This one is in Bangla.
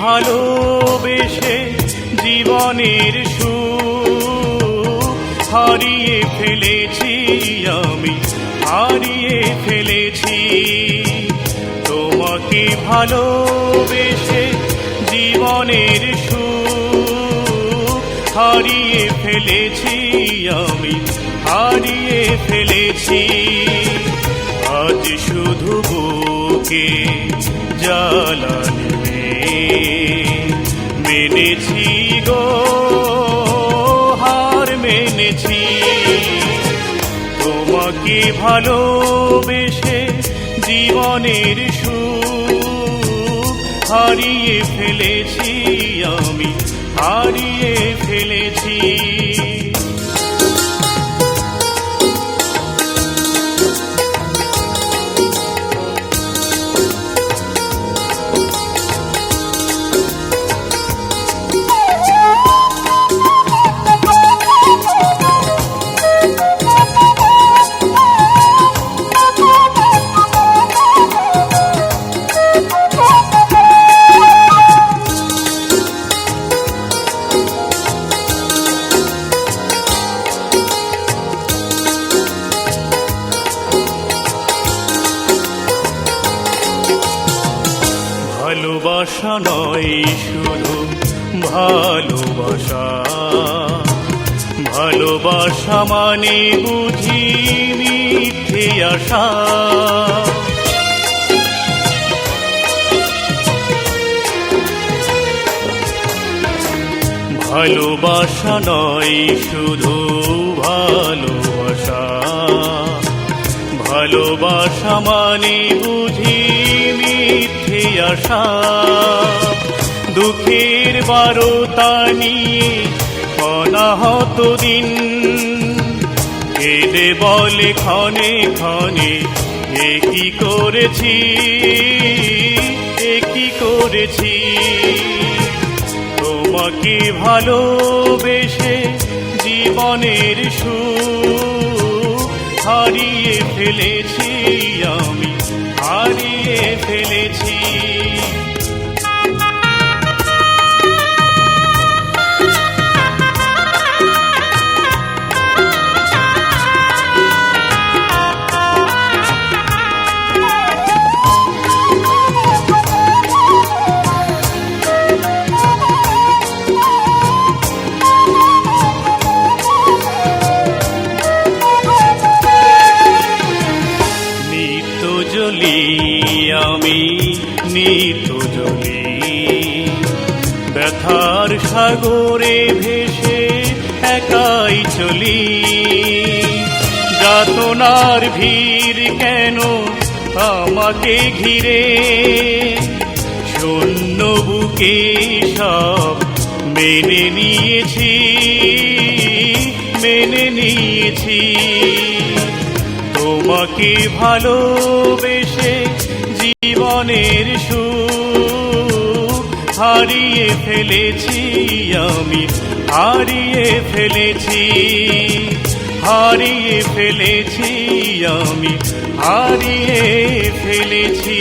ভালোবেসে জীবনের সুখ। হারিয়ে ফেলেছি আমি, হারিয়ে ফেলেছি। তোমাকে ভালোবেসে জীবনের সুখ। হারিয়ে ফেলেছি আমি, হারিয়ে ফেলেছি। আজ শুধু বুকে জ্বালানে মেনেছি গো হার মেনেছি। তোমাকে ভালোবেসে জীবনের সু হারিয়ে ফেলেছি আমি হারিয়ে ফেলেছি। ভালোবাসা নয় শুধু ভালোবাসা। ভালোবাসা মানে বুঝি মিথ্যে আশা। ভালোবাসা নয় শুধু ভালোবাসা। ভালোবাসা মানে বুঝি আশা। দুঃখের বারোতা নিয়ে অনাহত দিন। কেঁদে বলে ক্ষণে ক্ষণে, এ কি করেছি? এ কি করেছি? তোমাকে ভালোবেসে জীবনের সুখ হারিয়ে ফেলেছি আমি। হারিয়ে ফেলেছি। আমি নিত্য জলি। ব্যথার সাগরে ভেসে একাই চলি। যাতনার ভিড় কেন আমাকে ঘিরে? শূন্য বুকে সব মেনে নিয়েছি মেনে নিয়েছি। তোমাকে ভালোবেসে জীবনের সুখ। হারিয়ে ফেলেছি আমি হারিয়ে ফেলেছি। হারিয়ে ফেলেছি আমি হারিয়ে ফেলেছি।